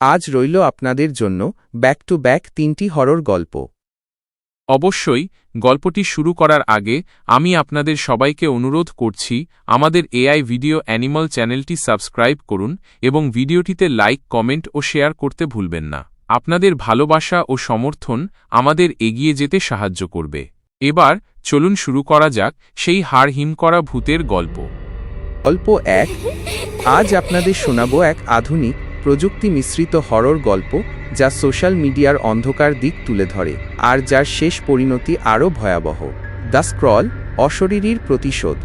আজ রইল আপনাদের জন্য ব্যাক টু ব্যাক তিনটি হরর গল্প। অবশ্যই গল্পটি শুরু করার আগে আমি আপনাদের সবাইকে অনুরোধ করছি আমাদের এআই ভিডিও অ্যানিমাল চ্যানেলটি সাবস্ক্রাইব করুন এবং ভিডিওটিতে লাইক কমেন্ট ও শেয়ার করতে ভুলবেন না। আপনাদের ভালোবাসা ও সমর্থন আমাদের এগিয়ে যেতে সাহায্য করবে। এবার চলুন শুরু করা যাক সেই হাড় হিম করা ভূতের গল্প। গল্প এক আজ আপনাদের শোনাব এক আধুনিক প্রযুক্তি মিশ্রিত হরর গল্প যা সোশ্যাল মিডিয়ার অন্ধকার দিক তুলে ধরে, আর যার শেষ পরিণতি আরও ভয়াবহ। দ্য স্ক্রল, অশরীরীর প্রতিশোধ,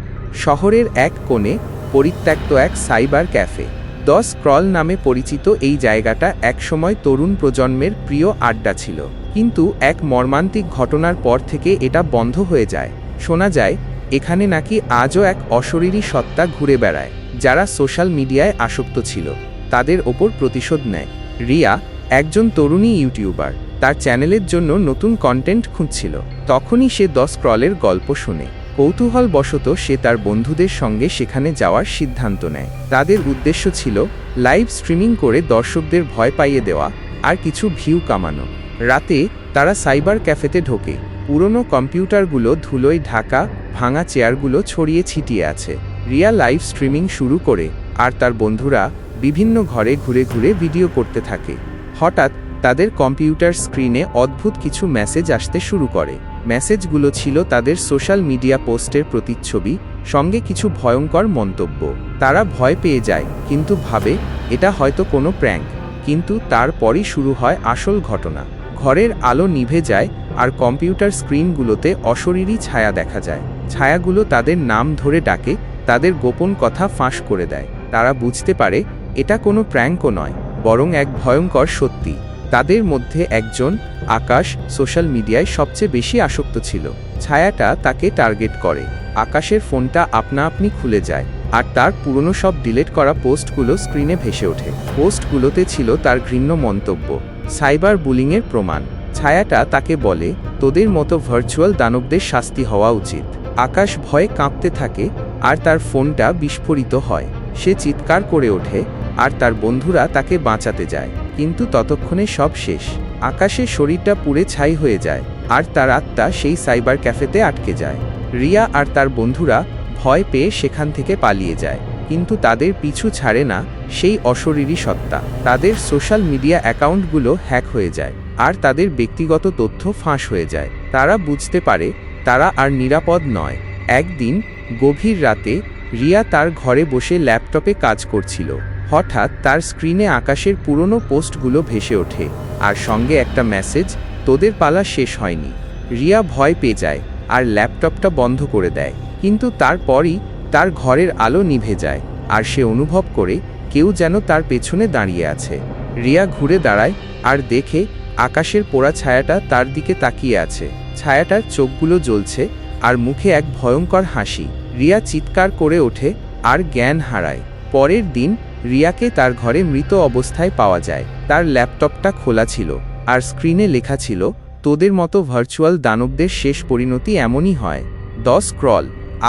শহরের এক কোণে পরিত্যক্ত এক সাইবার ক্যাফে। দ্য স্ক্রল নামে পরিচিত এই জায়গাটা একসময় তরুণ প্রজন্মের প্রিয় আড্ডা ছিল। কিন্তু এক মর্মান্তিক ঘটনার পর থেকে এটা বন্ধ হয়ে যায়। শোনা যায়, এখানে নাকি আজও এক অশরীরী সত্তা ঘুরে বেড়ায়, যারা সোশ্যাল মিডিয়ায় আসক্ত ছিল। তাদের ওপর প্রতিশোধ নেয়। রিয়া, একজন তরুণী ইউটিউবার, তার চ্যানেলের জন্য নতুন কন্টেন্ট খুঁজছিল। তখনই সে দশ ক্রলের গল্প শুনে। কৌতূহলবশত সে তার বন্ধুদের সঙ্গে সেখানে যাওয়ার সিদ্ধান্ত নেয়। তাদের উদ্দেশ্য ছিল লাইভ স্ট্রিমিং করে দর্শকদের ভয় পাইয়ে দেওয়া আর কিছু ভিউ কামানো। রাতে তারা সাইবার ক্যাফেতে ঢোকে। পুরনো কম্পিউটারগুলো ধুলোয় ঢাকা, ভাঙা চেয়ারগুলো ছড়িয়ে ছিটিয়ে আছে। রিয়া লাইভ স্ট্রিমিং শুরু করে, আর তার বন্ধুরা বিভিন্ন ঘরে ঘুরে ঘুরে ভিডিও করতে থাকে। হঠাৎ তাদের কম্পিউটার স্ক্রিনে অদ্ভুত কিছু মেসেজ আসতে শুরু করে। মেসেজগুলো ছিল তাদের সোশ্যাল মিডিয়া পোস্টের প্রতিচ্ছবি, সঙ্গে কিছু ভয়ঙ্কর মন্তব্য। তারা ভয় পেয়ে যায়, কিন্তু ভাবে, এটা হয়তো কোনো প্র্যাঙ্ক। কিন্তু তারপরই শুরু হয় আসল ঘটনা। ঘরের আলো নিভে যায় আর কম্পিউটার স্ক্রিনগুলোতে অশরীরী ছায়া দেখা যায়। ছায়াগুলো তাদের নাম ধরে ডাকে, তাদের গোপন কথা ফাঁস করে দেয়। তারা বুঝতে পারে এটা কোনো প্র্যাঙ্কও নয়, বরং এক ভয়ঙ্কর সত্যি। তাদের মধ্যে একজন আকাশ সোশ্যাল মিডিয়ায় সবচেয়ে বেশি আসক্ত ছিল। ছায়াটা তাকে টার্গেট করে। আকাশের ফোনটা আপনা আপনি খুলে যায়, আর তার পুরনো সব ডিলেট করা পোস্টগুলো স্ক্রিনে ভেসে ওঠে। পোস্টগুলোতে ছিল তার ঘৃণ্য মন্তব্য, সাইবার বুলিংয়ের প্রমাণ। ছায়াটা তাকে বলে, তোদের মতো ভার্চুয়াল দানবদের শাস্তি হওয়া উচিত। আকাশ ভয়ে কাঁপতে থাকে, আর তার ফোনটা বিস্ফোরিত হয়। সে চিৎকার করে ওঠে আর তার বন্ধুরা তাকে বাঁচাতে যায়। কিন্তু ততক্ষণে সব শেষ। আকাশে শরীরটা পুড়ে ছাই হয়ে যায়, আর তার আত্মা সেই সাইবার ক্যাফেতে আটকে যায়। রিয়া আর তার বন্ধুরা ভয় পেয়ে সেখান থেকে পালিয়ে যায়, কিন্তু তাদের পিছু ছাড়ে না সেই অশরীরী সত্তা। তাদের সোশ্যাল মিডিয়া অ্যাকাউন্টগুলো হ্যাক হয়ে যায়, আর তাদের ব্যক্তিগত তথ্য ফাঁস হয়ে যায়। তারা বুঝতে পারে, তারা আর নিরাপদ নয়। একদিন, গভীর রাতে, রিয়া তার ঘরে বসে ল্যাপটপে কাজ করছিল। হঠাৎ তার স্ক্রিনে আকাশের পুরনো পোস্টগুলো ভেসে ওঠে, আর সঙ্গে একটা মেসেজ, তোদের পালা শেষ হয়নি। রিয়া ভয় পেয়ে যায়, আর ল্যাপটপটা বন্ধ করে দেয়। কিন্তু তারপরই তার ঘরের আলো নিভে যায়, আর সে অনুভব করে কেউ যেন তার পেছনে দাঁড়িয়ে আছে। রিয়া ঘুরে দাঁড়ায়, আর দেখে আকাশের পোড়া ছায়াটা তার দিকে তাকিয়ে আছে। ছায়াটার চোখগুলো জ্বলছে, আর মুখে এক ভয়ঙ্কর হাসি। রিয়া চিৎকার করে ওঠে, আর জ্ঞান হারায়। পরের দিন রিয়াকে তার ঘরে মৃত অবস্থায় পাওয়া যায়। তার ল্যাপটপটা খোলা ছিল, আর স্ক্রিনে লেখা ছিল, তোদের মতো ভার্চুয়াল দানবদের শেষ পরিণতি এমনই হয়। দশ ক্রল,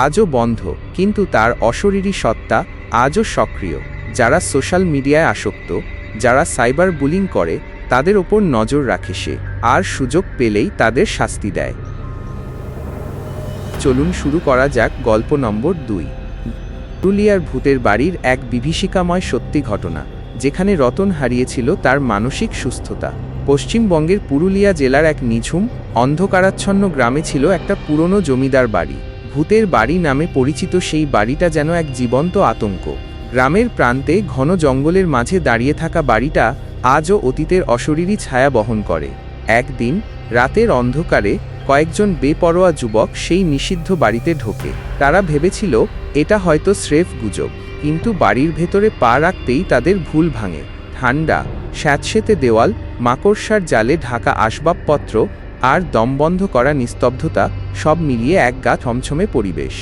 আজও বন্ধ, কিন্তু তার অশরীরী সত্তা আজও সক্রিয়। যারা সোশ্যাল মিডিয়ায় আসক্ত, যারা সাইবার বুলিং করে, তাদের ওপর নজর রাখে সে, আর সুযোগ পেলেই তাদের শাস্তি দেয়। চলুন শুরু করা যাক গল্প নম্বর দুই। পুরুলিয়ার ভূতের বাড়ির এক বিভীষিকাময় সত্যি ঘটনা, যেখানে রতন হারিয়েছিল তার মানসিক সুস্থতা। পশ্চিমবঙ্গের পুরুলিয়া জেলার এক নিঝুম, অন্ধকারাচ্ছন্ন গ্রামে ছিল একটা পুরনো জমিদার বাড়ি। ভূতের বাড়ি নামে পরিচিত সেই বাড়িটা যেন এক জীবন্ত আতঙ্ক। গ্রামের প্রান্তে ঘন জঙ্গলের মাঝে দাঁড়িয়ে থাকা বাড়িটা আজও অতীতের অশরীরী ছায়া বহন করে। একদিন, রাতের অন্ধকারে কয়েকজন বেপরোয়া যুবক সেই নিষিদ্ধ বাড়িতে ঢোকে। তারা ভেবেছিল এটা হয়তো স্রেফ গুজব, কিন্তু বাড়ির ভেতরে পা রাখতেই তাদের ভুল ভাঙে। ঠান্ডা স্যাঁতসেতে দেওয়াল, মাকড়সার জালে ঢাকা আসবাবপত্র আর দমবন্ধ করা নিস্তব্ধতা সব মিলিয়ে এক গা থমছমে পরিবেশ।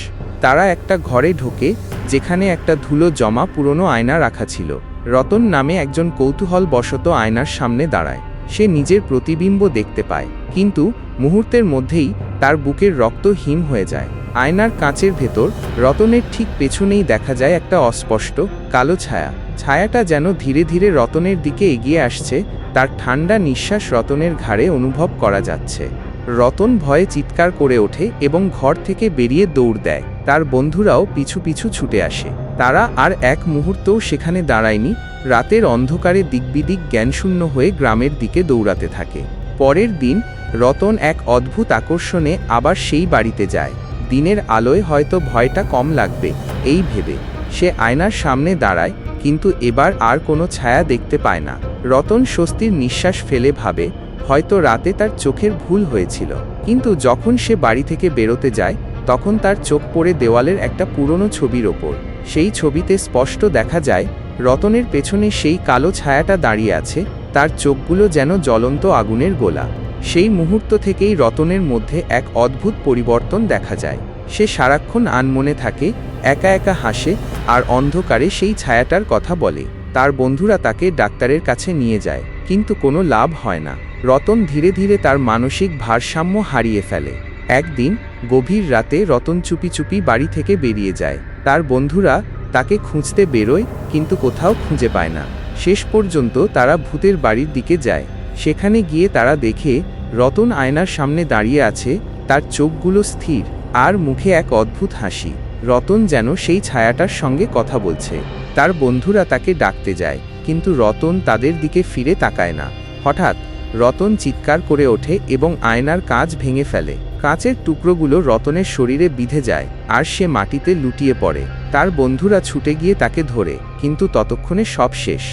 তারা একটা ঘরে ঢোকে, যেখানে একটা ধুলো জমা পুরনো আয়না রাখা ছিল। রতন নামে একজন কৌতূহলবশত আয়নার সামনে দাঁড়ায়। সে নিজের প্রতিবিম্ব দেখতে পায়, কিন্তু মুহূর্তের মধ্যেই তার বুকের রক্ত হিম হয়ে যায়। আয়নার কাঁচের ভেতর রতনের ঠিক পেছনেই দেখা যায় একটা অস্পষ্ট, কালো ছায়া। ছায়াটা যেন ধীরে ধীরে রতনের দিকে এগিয়ে আসছে, তার ঠান্ডা নিঃশ্বাস রতনের ঘাড়ে অনুভব করা যাচ্ছে। রতন ভয়ে চিৎকার করে ওঠে এবং ঘর থেকে বেরিয়ে দৌড় দেয়। তার বন্ধুরাও পিছু পিছু ছুটে আসে। তারা আর এক মুহূর্তও সেখানে দাঁড়ায়নি, রাতের অন্ধকারে দিকবিদিক জ্ঞানশূন্য হয়ে গ্রামের দিকে দৌড়াতে থাকে। পরের দিন রতন এক অদ্ভুত আকর্ষণে আবার সেই বাড়িতে যায়। দিনের আলোয় হয়তো ভয়টা কম লাগবে, এই ভেবে। সে আয়নার সামনে দাঁড়ায়, কিন্তু এবার আর কোনো ছায়া দেখতে পায় না। রতন স্বস্তির নিঃশ্বাস ফেলে ভাবে, হয়তো রাতে তার চোখের ভুল হয়েছিল। কিন্তু যখন সে বাড়ি থেকে বেরোতে যায়, তখন তার চোখ পড়ে দেওয়ালের একটা পুরনো ছবির ওপর। সেই ছবিতে স্পষ্ট দেখা যায়, রতনের পেছনে সেই কালো ছায়াটা দাঁড়িয়ে আছে, তার চোখগুলো যেন জ্বলন্ত আগুনের গোলা। সেই মুহূর্ত থেকেই রতনের মধ্যে এক অদ্ভুত পরিবর্তন দেখা যায়। সে সারাক্ষণ আনমনে থাকে, একা একা হাসে আর অন্ধকারে সেই ছায়াটার কথা বলে। তার বন্ধুরা তাকে ডাক্তারের কাছে নিয়ে যায়, কিন্তু কোনো লাভ হয় না। রতন ধীরে ধীরে তার মানসিক ভারসাম্য হারিয়ে ফেলে। একদিন, গভীর রাতে রতন চুপি চুপি বাড়ি থেকে বেরিয়ে যায়। তার বন্ধুরা তাকে খুঁজতে বেরোয়, কিন্তু কোথাও খুঁজে পায় না। শেষ পর্যন্ত তারা ভূতের বাড়ির দিকে যায়। সেখানে গিয়ে তারা দেখে, রতন আয়নার সামনে দাঁড়িয়ে আছে, তার চোখগুলো স্থির, আর মুখে এক অদ্ভুত হাসি। রতন যেন সেই ছায়াটার সঙ্গে কথা বলছে। তার বন্ধুরা তাকে ডাকতে যায়, কিন্তু রতন তাদের দিকে ফিরে তাকায় না। হঠাৎ, রতন চিৎকার করে ওঠে এবং আয়নার কাঁচ ভেঙে ফেলে। কাঁচের টুকরোগুলো রতনের শরীরে বিঁধে যায়, আর সে মাটিতে লুটিয়ে পড়ে। তার বন্ধুরা ছুটে গিয়ে তাকে ধরে, কিন্তু ততক্ষণে সব শেষ।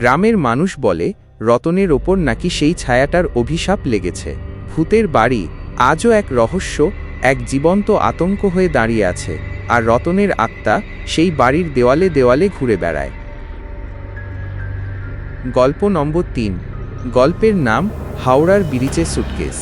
গ্রামের মানুষ বলে রতনের ওপর নাকি সেই ছায়াটার অভিশাপ লেগেছে। ভূতের বাড়ি, আজও এক রহস্য, এক জীবন্ত আতঙ্ক হয়ে দাঁড়িয়ে আছে, আর রতনের আত্মা সেই বাড়ির দেওয়ালে দেওয়ালে ঘুরে বেড়ায়। গল্প নম্বর তিন। গল্পের নাম হাওড়ার ব্রিজে সুটকেস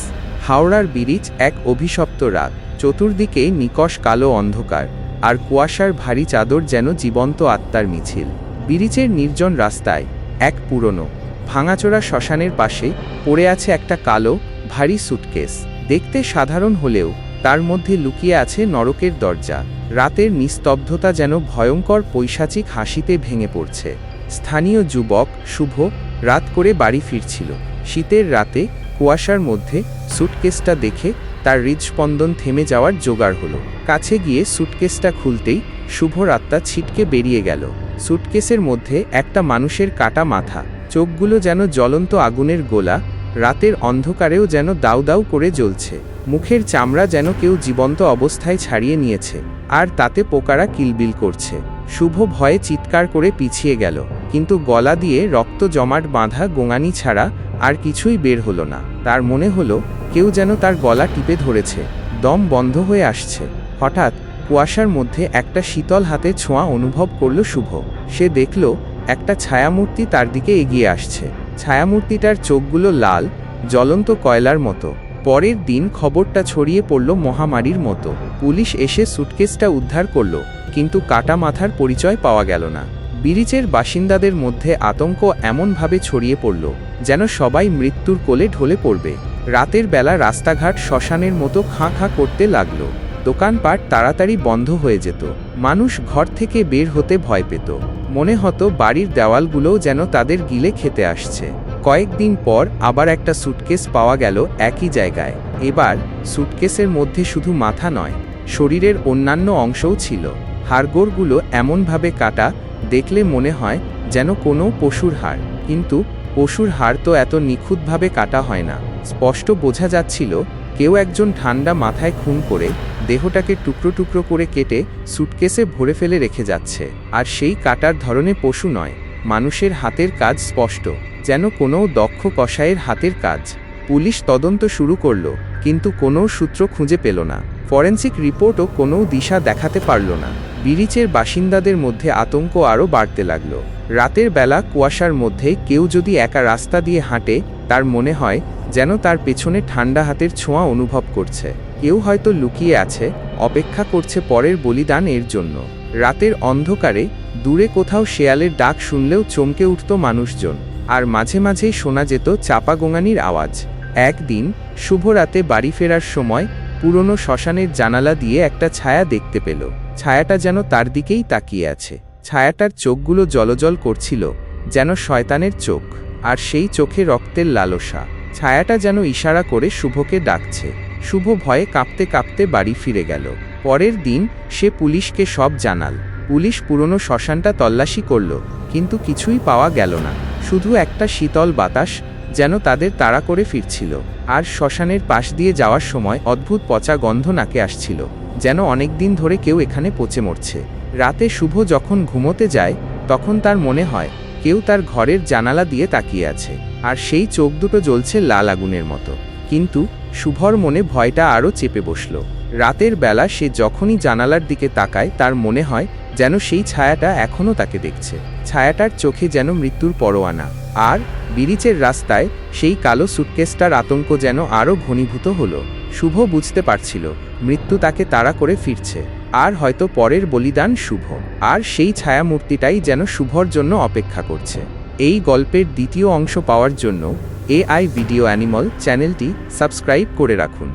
হাওড়ার ব্রিজ এক অভিশপ্ত রাত, চতুর্দিকে নিকশ কালো অন্ধকার, আর কুয়াশার ভারী চাদর যেন জীবন্ত আত্মার মিছিল। ব্রিজের নির্জন রাস্তায়, এক পুরনো ভাঙাচোরা শ্মশানের পাশে পড়ে আছে একটা কালো, ভারী সুটকেস। দেখতে সাধারণ হলেও তার মধ্যে লুকিয়ে আছে নরকের দরজা। রাতের নিস্তব্ধতা যেন ভয়ঙ্কর পৈশাচিক হাসিতে ভেঙে পড়ছে। স্থানীয় যুবক শুভ রাত করে বাড়ি ফিরছিল। শীতের রাতে কুয়াশার মধ্যে সুটকেসটা দেখে তার হৃদস্পন্দন থেমে যাওয়ার জোগাড় হলো। কাছে গিয়ে সুটকেসটা খুলতেই শুভ রাতটা ছিটকে বেরিয়ে গেল। সুটকেসের মধ্যে একটা মানুষের কাটা মাথা। চোখগুলো যেন জ্বলন্ত আগুনের গোলা, রাতের অন্ধকারেও যেন দাউ দাউ করে জ্বলছে। মুখের চামড়া যেন কেউ জীবন্ত অবস্থায় ছাড়িয়ে নিয়েছে, আর তাতে পোকারা কিলবিল করছে। শুভ ভয়ে চিৎকার করে পিছিয়ে গেল, কিন্তু গলা দিয়ে রক্ত জমাট বাঁধা গোঙানি ছাড়া আর কিছুই বের হলো না। তার মনে হলো, কেউ যেন তার গলা টিপে ধরেছে, দম বন্ধ হয়ে আসছে। হঠাৎ কুয়াশার মধ্যে একটা শীতল হাতে ছোঁয়া অনুভব করল শুভ। সে দেখল একটা ছায়ামূর্তি তার দিকে এগিয়ে আসছে। ছায়ামূর্তিটার চোখগুলো লাল, জ্বলন্ত কয়লার মতো। পরের দিন খবরটা ছড়িয়ে পড়ল মহামারীর মতো। পুলিশ এসে সুটকেসটা উদ্ধার করল, কিন্তু কাটা মাথার পরিচয় পাওয়া গেল না। বিরিচের বাসিন্দাদের মধ্যে আতঙ্ক এমনভাবে ছড়িয়ে পড়ল, যেন সবাই মৃত্যুর কোলে ঢলে পড়বে। রাতের বেলা রাস্তাঘাট শ্মশানের মতো খাঁ খাঁ করতে লাগল। দোকানপাট তাড়াতাড়ি বন্ধ হয়ে যেত। মানুষ ঘর থেকে বের হতে ভয় পেত। মনে হতো বাড়ির দেওয়ালগুলোও যেন তাদের গিলে খেতে আসছে। কয়েকদিন পর আবার একটা সুটকেস পাওয়া গেল একই জায়গায়। এবার সুটকেসের মধ্যে শুধু মাথা নয়, শরীরের অন্যান্য অংশও ছিল। হাড়গোড়গুলো এমনভাবে কাটা, দেখলে মনে হয় যেন কোনো পশুর হাড়। কিন্তু পশুর হাড় তো এত নিখুঁতভাবে কাটা হয় না। স্পষ্ট বোঝা যাচ্ছিল কেউ একজন ঠান্ডা মাথায় খুন করে দেহটাকে টুকরো টুকরো করে কেটে সুটকেসে ভরে ফেলে রেখে যাচ্ছে। আর সেই কাটার ধরনে পশু নয়, মানুষের হাতের কাজ স্পষ্ট, যেন কোনো দক্ষ কষায়ের হাতের কাজ। পুলিশ তদন্ত শুরু করল, কিন্তু কোনো সূত্র খুঁজে পেল না। ফরেন্সিক রিপোর্টও কোনো দিশা দেখাতে পারল না। বিরিচের বাসিন্দাদের মধ্যে আতঙ্ক আরও বাড়তে লাগল। রাতের বেলা কুয়াশার মধ্যে কেউ যদি একা রাস্তা দিয়ে হাঁটে, তার মনে হয় যেন তার পেছনে ঠান্ডা হাতের ছোঁয়া অনুভব করছে। কেউ হয়তো লুকিয়ে আছে, অপেক্ষা করছে পরের বলিদান এর জন্য। রাতের অন্ধকারে, দূরে কোথাও শেয়ালের ডাক শুনলেও চমকে উঠত মানুষজন, আর মাঝে মাঝেই শোনা যেত চাপা গোঙানির আওয়াজ। একদিন, শুভ রাতে বাড়ি ফেরার সময়, পুরনো শ্মশানের জানালা দিয়ে একটা ছায়া দেখতে পেল। ছায়াটা যেন তার দিকেই তাকিয়ে আছে। ছায়াটার চোখগুলো জলজল করছিল, যেন শয়তানের চোখ, আর সেই চোখে রক্তের লালসা। ছায়াটা যেন ইশারা করে শুভকে ডাকছে। শুভ ভয়ে কাঁপতে কাঁপতে বাড়ি ফিরে গেল। পরের দিন সে পুলিশকে সব জানাল। পুলিশ পুরনো শ্মশানটা তল্লাশি করল, কিন্তু কিছুই পাওয়া গেল না। শুধু একটা শীতল বাতাস যেন তাদের তাড়া করে ফিরছিল। আর শ্মশানের পাশ দিয়ে যাওয়ার সময় অদ্ভুত পচা গন্ধ নাকে আসছিল, যেন অনেক দিন ধরে কেউ এখানে পচে মরছে। রাতে শুভ যখন ঘুমোতে যায়, তখন তার মনে হয় কেউ তার ঘরের জানালা দিয়ে তাকিয়ে আছে, আর সেই চোখ দুটো জ্বলছে লাল আগুনের মতো। কিন্তু শুভর মনে ভয়টা আরও চেপে বসল। রাতের বেলা সে যখনই জানালার দিকে তাকায়, তার মনে হয় যেন সেই ছায়াটা এখনও তাকে দেখছে। ছায়াটার চোখে যেন মৃত্যুর পরোয়ানা, আর বিরিচের রাস্তায় সেই কালো সুটকেসটার আতঙ্ক যেন আরও ঘনীভূত হলো। শুভ বুঝতে পারছিল, মৃত্যু তাকে তাড়া করে ফিরছে। আর হয়তো পরের বলিদান শুভ, আর সেই ছায়ামূর্তিটাই যেন শুভর জন্য অপেক্ষা করছে। এই গল্পের দ্বিতীয় অংশ পাওয়ার জন্য এআই ভিডিও অ্যানিমল চ্যানেলটি সাবস্ক্রাইব করে রাখুন।